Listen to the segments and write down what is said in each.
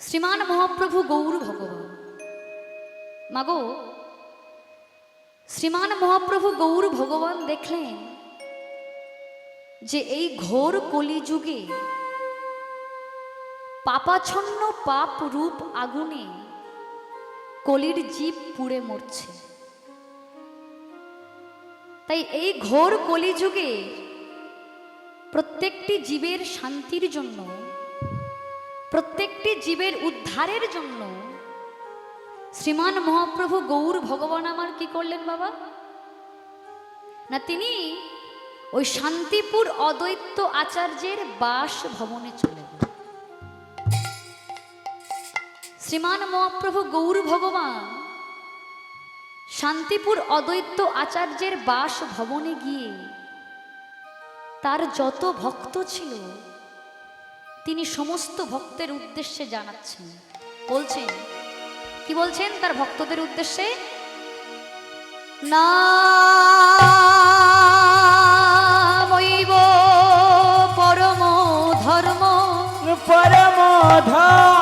শ্রীমান মহাপ্রভু গৌর ভগবান। মাগো, শ্রীমান মহাপ্রভু গৌর ভগবান দেখলেন যে এই ঘোর কলিযুগে পাপাছন্ন পাপ রূপ আগুনে কলির জীব পুড়ে মরছে। তাই এই ঘোর কলিযুগে প্রত্যেকটি জীবের শান্তির জন্য প্রত্যেকটি জীবের উদ্ধারের জন্য শ্রীমান মহাপ্রভু গৌর ভগবান আমার কি করলেন বাবা? না, তিনি ওই শান্তিপুর অদ্বৈত আচার্যের বাস ভবনে চলে গেলেন। শ্রীমান মহাপ্রভু গৌর ভগবান শান্তিপুর অদ্বৈত আচার্যের বাস ভবনে গিয়ে তার যত ভক্ত ছিল তিনি সমস্ত ভক্তের উদ্দেশ্যে জানাচ্ছেন। বলছেন, কি বলছেন তার ভক্তদের উদ্দেশ্যে? না পরম ধর্ম। পরম ধর্ম।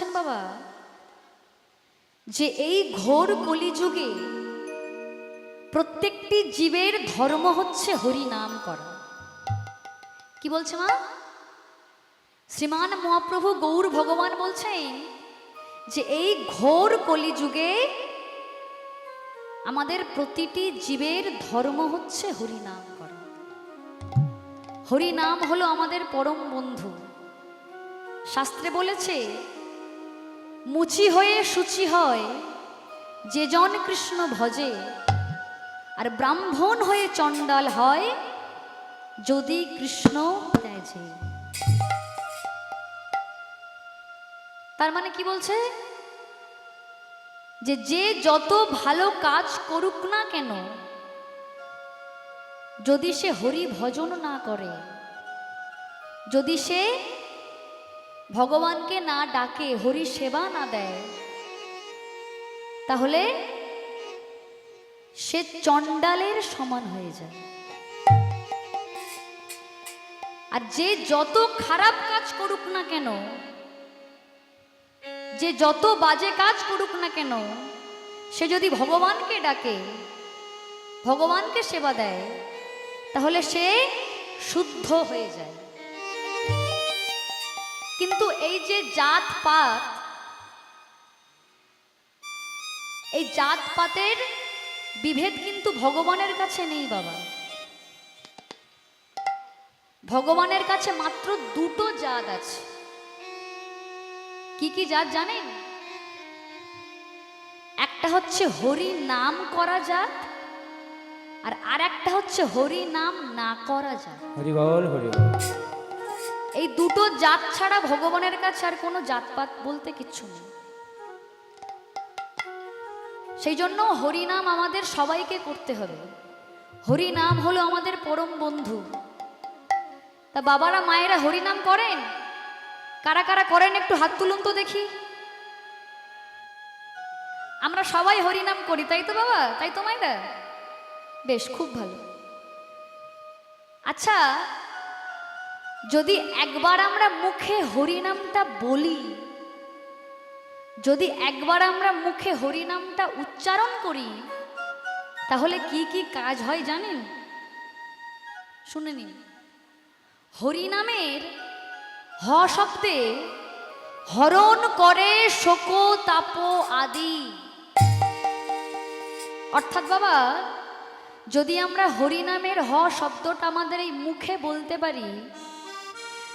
বলছেন বাবা, যে এই ঘোর কলিযুগে প্রত্যেকটি জীবের ধর্ম হচ্ছে হরি নাম করা। কি বলছে মা? শ্রীমান মহাপ্রভু গৌর ভগবান বলছেন যে এই ঘোর কলিযুগে আমাদের প্রতিটি জীবের ধর্ম হচ্ছে হরি নাম করা। হরি নাম হলো আমাদের পরম বন্ধু। শাস্ত্রে বলেছে মুচি হয়ে সুচি হয়, যে জন কৃষ্ণ ভজে। আর ব্রাহ্মণ হয়ে চণ্ডাল হয়, যদি কৃষ্ণ ত্যাজে। তার মানে কি বলছে? যে যে যত ভালো কাজ করুক না কেন, যদি সে হরি ভজন না করে, যদি সে ভগবানকে না ডাকে, হরি সেবা না দেয়। তাহলে সে চণ্ডালের সমান হয়ে যায়। আর যে যত খারাপ কাজ করুক না কেন, যে যত বাজে কাজ করুক না কেন, সে যদি ভগবানকে ডাকে, ভগবানকে সেবা দেয়, তাহলে সে শুদ্ধ হয়ে যায়। কিন্তু এই যে জাত পাত এই জাত পাতের বিভেদ কিন্তু ভগবানের কাছে নেই বাবা। ভগবানের কাছে মাত্র দুটো জাত আছে। কি কি জাত জানেন? একটা হচ্ছে হরি নাম করা জাত, আর আর একটা হচ্ছে হরি নাম না করা জাত। হরি বল হরি বল। এই দুটো জাত ছাড়া ভগবানের কাছে আর কোনো জাতপাত বলতে কিচ্ছু নেই। সেই জন্য হরিনাম আমাদের সবাইকে করতে হবে। হরিনাম হলো আমাদের পরম বন্ধু। তা বাবারা, মায়েরা হরিনাম করেন? কারা কারা করেন একটু হাত তুলুন তো দেখি। আমরা সবাই হরিনাম করি, তাই তো বাবা? তাই তো মায়েরা? বেশ, খুব ভালো। আচ্ছা যদি একবার আমরা মুখে হরিনামটা বলি, যদি একবার আমরা মুখে হরিনামটা উচ্চারণ করি, তাহলে কি কি কাজ হয় জানেন? শুনে নিন। হরিনামের হ শব্দে হরণ করে শোক, তাপ আদি। অর্থাৎ বাবা, যদি আমরা হরিনামের হ শব্দটা আমাদের এই মুখে বলতে পারি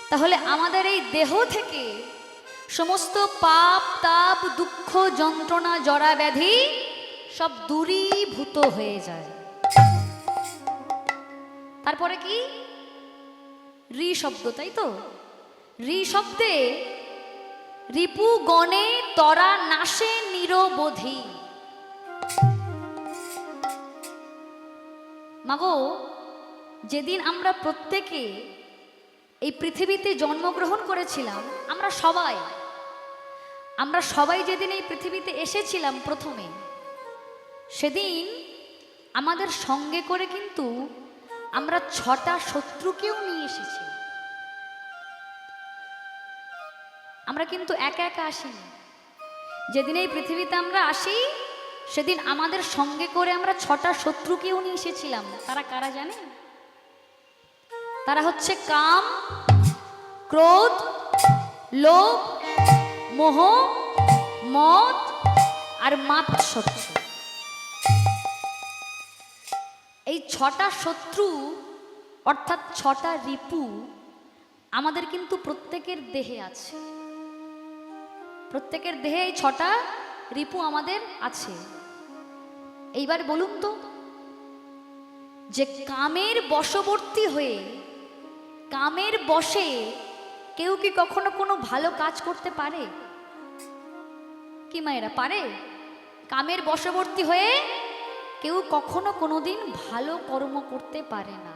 তাহলে আমাদের এই দেহ থেকে সমস্ত পাপ, তাপ, দুঃখ, যন্ত্রণা, জরা ব্যাধি সব দূরীভূত হয়ে যায়। তারপরে কি? রি শব্দ, তাই তো? রি শব্দে রিপু গণে তরা নাশে নিরবধি। মাগো, যেদিন আমরা প্রত্যেকে এই পৃথিবীতে জন্মগ্রহণ করেছিলাম আমরা সবাই। আমরা সবাই যেদিন এই পৃথিবীতে এসেছিলাম প্রথমে, সেদিন আমাদের সঙ্গে করে কিন্তু আমরা ছটা শত্রুকেও নিয়ে এসেছি। আমরা কিন্তু একা একা আসিনি। যেদিন এই পৃথিবীতে আমরা আসি, সেদিন আমাদের সঙ্গে করে আমরা ছটা শত্রুকেও নিয়ে এসেছিলাম। তারা কারা জানে তারা হচ্ছে কাম, ক্রোধ, লোভ, মোহ, মদ আর মাৎসর্য এই ছটা শত্রু, অর্থাৎ ছটা রিপু, আমাদের কিন্তু প্রত্যেকের দেহে আছে। প্রত্যেকের দেহে এই ছটা রিপু আমাদের আছে। এইবার বলুন তো, যে কামের বশবর্তী হয়ে কামের বশে কেউ কি কখনো কোনো ভালো কাজ করতে পারে? কি মায়েরা, পারে? কামের বশবর্তী হয়ে কেউ কখনো কোনোদিন ভালো কর্ম করতে পারে না।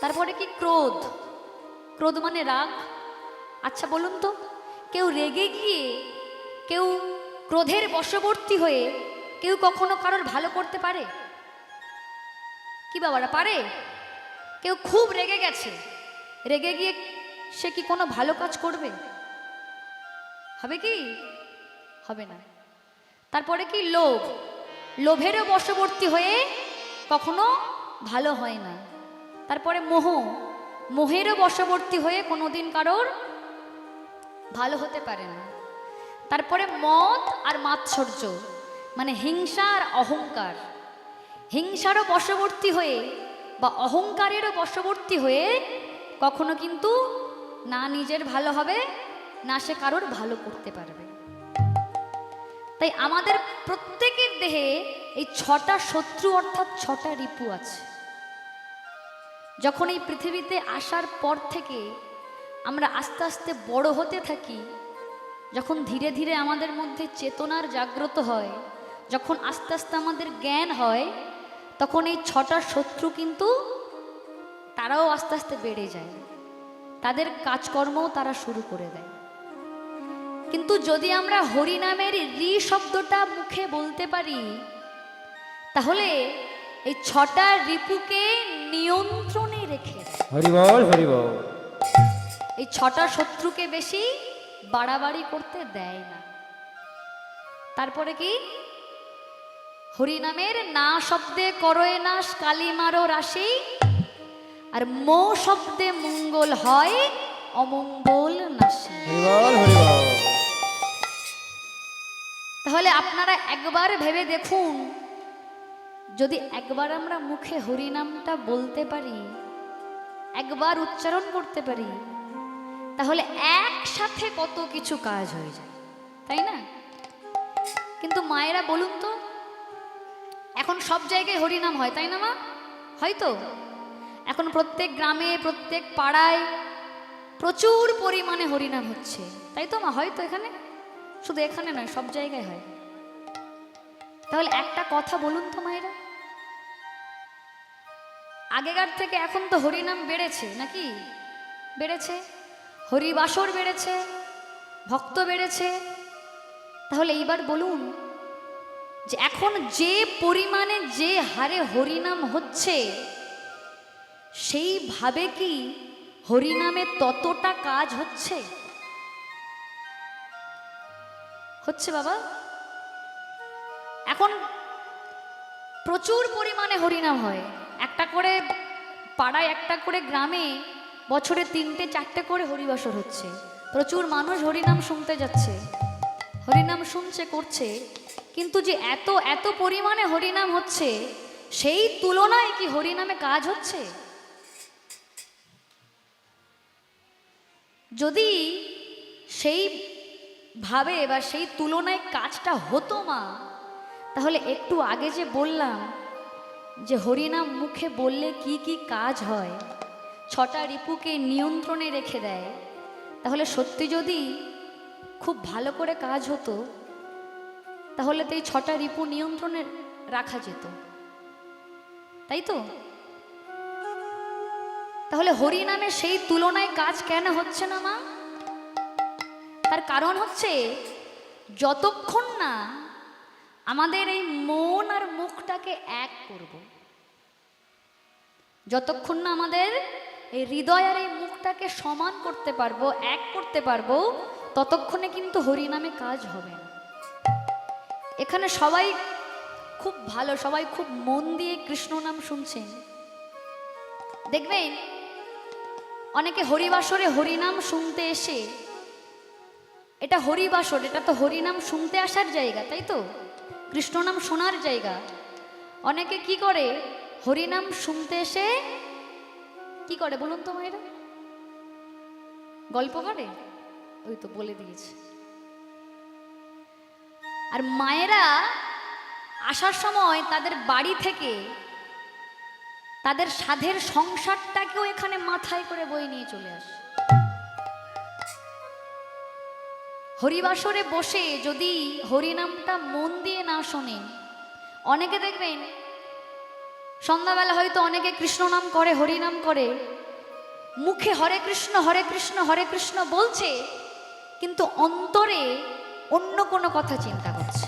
তারপরে কি ক্রোধ? ক্রোধ মানে রাগ? আচ্ছা বলুন তো, কেউ রেগে গিয়ে কেউ ক্রোধের বশবর্তী হয়ে কেউ কখনো কারোর ভালো করতে পারে? কি বাবারা, পারে? কেউ খুব রেগে গেছে। রেগে গিয়ে সে কি কোনো ভালো কাজ করবে? হবে কি? হবে না। তারপরে কি? লোভ। লোভেরও বশবর্তী হয়ে কখনো ভালো হয় না। তারপরে মোহ। মোহেরও বশবর্তী হয়ে কোনোদিন কারোর ভালো হতে পারে না। তারপরে মদ আর মাৎসর্য মানে হিংসা আর অহংকার। হিংসারও বশবর্তী হয়ে বা অহংকারেরও বশবর্তী হয়ে কখনো কিন্তু না নিজের ভালো হবে, না সে কারোর ভালো করতে পারবে। তাই আমাদের প্রত্যেকের দেহে এই ছটা শত্রু অর্থাৎ ছটা রিপু আছে। যখন এই পৃথিবীতে আসার পর থেকে আমরা আস্তে আস্তে বড় হতে থাকি, যখন ধীরে ধীরে আমাদের মধ্যে চেতনার জাগ্রত হয়, যখন আস্তে আস্তে আমাদের জ্ঞান হয় তখন এই ছটা শত্রু কিন্তু তারাও আস্তে আস্তে বেড়ে যায়। তাদের কাজকর্মও তারা শুরু করে দেয়। কিন্তু যদি আমরা হরিনামের রি শব্দটা মুখে বলতে পারি তাহলে এই ছটা রিপুকে নিয়ন্ত্রণে রেখে এই ছটা শত্রুকে বেশি বাড়াবাড়ি করতে দেয় না। তারপরে কি? হরিনামের না শব্দে করয়ে নাশ কালী মারো রাশি। আর মো শব্দে মঙ্গল হয় অমঙ্গল নাশী। তাহলে আপনারা একবার ভেবে দেখুন যদি একবার আমরা মুখে হরিনামটা বলতে পারি একবার উচ্চারণ করতে পারি তাহলে একসাথে কত কিছু কাজ হয়ে যায় তাই না? কিন্তু মায়েরা বলুন তো এখন সব জায়গায় হরিনাম হয়, তাই না মা? হয়তো। এখন প্রত্যেক গ্রামে, প্রত্যেক পাড়ায় প্রচুর পরিমাণে হরিনাম হচ্ছে। তাই তো মা, হয়তো এখানে? শুধু এখানে নয়, সব জায়গায় হয়। তাহলে একটা কথা বলুন তো মায়েরা। আগেকার থেকে এখন তো হরিনাম বেড়েছে, নাকি? বেড়েছে। হরিবাসর বেড়েছে, ভক্ত বেড়েছে। তাহলে এইবার বলুন যে এখন যে পরিমাণে যে হারে হরিনাম হচ্ছে, সেইভাবে কি হরিনামে ততটা কাজ হচ্ছে? হচ্ছে বাবা। এখন প্রচুর পরিমাণে হরিনাম হয়। একটা করে পাড়ায়, একটা করে গ্রামে বছরে তিনটে, চারটে করে হরিবাসর হচ্ছে। প্রচুর মানুষ হরিনাম শুনতে যাচ্ছে, হরিনাম শুনছে, করছে। কিন্তু যে এত এত পরিমাণে হরিনাম হচ্ছে, সেই তুলনায় কি হরিনামে কাজ হচ্ছে? যদি সেই ভাবে বা সেই তুলনায় কাজটা হতো মা, তাহলে একটু আগে যে বললাম যে হরিনাম মুখে বললে কি কি কাজ হয়, ছটা রিপুকে নিয়ন্ত্রণে রেখে দেয়, তাহলে সত্যি যদি খুব ভালো করে কাজ হতো তাহলে তো এই ছটা রিপু নিয়ন্ত্রণে রাখা যেত। তাই তো? তাহলে হরিনামে সেই তুলনায় কাজ কেন হচ্ছে না, মা? তার কারণ হচ্ছে, যতক্ষণ না আমাদের এই মন আর মুখটাকে এক করব, যতক্ষণ না আমাদের এই হৃদয় আর এই মুখটাকে সমান করতে পারব, এক করতে পারব, ততক্ষণে কিন্তু হরিনামে কাজ হবে না। এখানে সবাই খুব ভালো, সবাই খুব মন দিয়ে কৃষ্ণ নাম শুনছেন। দেখবেন, অনেকে হরিবাসরে হরিনাম শুনতে এসে, এটা হরিবাসর, এটা তো হরিনাম শুনতে আসার জায়গা, তাই তো? কৃষ্ণ নাম শোনার জায়গা। অনেকে কি করে, হরিনাম শুনতে এসে, কি করে বলুন তো মায়েরা? গল্প করে? ওই তো বলে দিয়েছে। আর মায়েরা আসার সময় তাদের বাড়ি থেকে তাদের সাধের সংসারটাকেও এখানে মাথায় করে বয়ে নিয়ে চলে আসে। হরিবাসরে বসে যদি হরিনামটা মন দিয়ে না শোনেন অনেকে দেখবেন সন্ধ্যাবেলা হয়তো অনেকে কৃষ্ণ নাম করে, হরিনাম করে, মুখে হরে কৃষ্ণ হরে কৃষ্ণ হরে কৃষ্ণ বলছে, কিন্তু অন্তরে অন্য কোনো কথা চিন্তা করছে।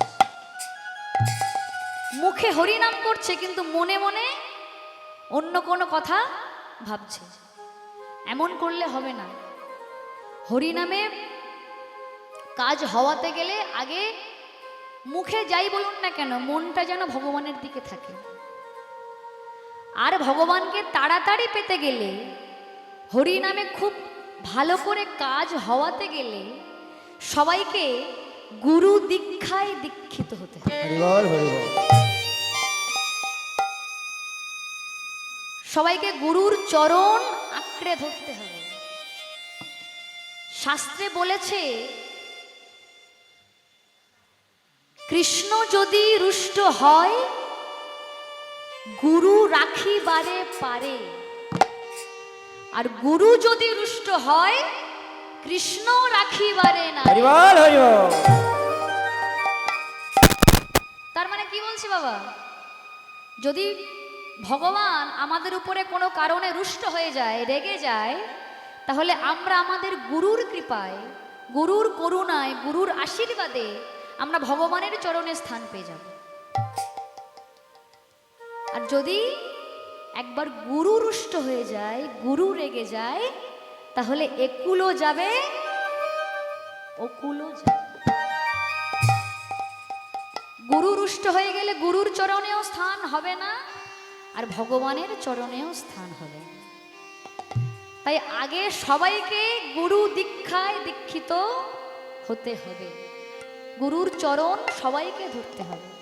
মুখে হরিনাম করছে, কিন্তু মনে মনে অন্য কোনো কথা ভাবছে। এমন করলে হবে না। হরিনামে কাজ হওয়াতে গেলে আগে মুখে যাই বলুন না কেন, মনটা যেন ভগবানের দিকে থাকে। আর ভগবানকে তাড়াতাড়ি পেতে গেলে হরি নামে খুব ভালো করে কাজ হওয়াতে গেলে সবাইকে গুরু দীক্ষায় দীক্ষিত হতে সবাইকে গুরুর চরণ আঁকড়ে ধরতে হবে। শাস্ত্রে বলেছে কৃষ্ণ যদি রুষ্ট হয় গুরু রাখিবারে পারে। আর গুরু যদি রুষ্ট হয় কৃষ্ণ রাখিবারে না। বলছি বাবা, যদি ভগবান আমাদের উপরে কোনো কারণে রুষ্ট হয়ে যায়, রেগে যায়, তাহলে আমরা আমাদের গুরুর কৃপায়, গুরুর করুণায়, গুরুর আশীর্বাদে আমরা ভগবানের চরণে স্থান পেয়ে যাব। আর যদি একবার গুরু রুষ্ট হয়ে যায়, গুরু রেগে যায়, তাহলে একুলো যাবে ওকুলো যাবে। গুরু রুষ্ট হয়ে গেলে গুরুর চরণেও স্থান হবে না, আর ভগবানের চরণেও স্থান হবে। তাই আগে সবাইকে গুরু দীক্ষায় দীক্ষিত হতে হবে গুরুর চরণ সবাইকে ধরতে হবে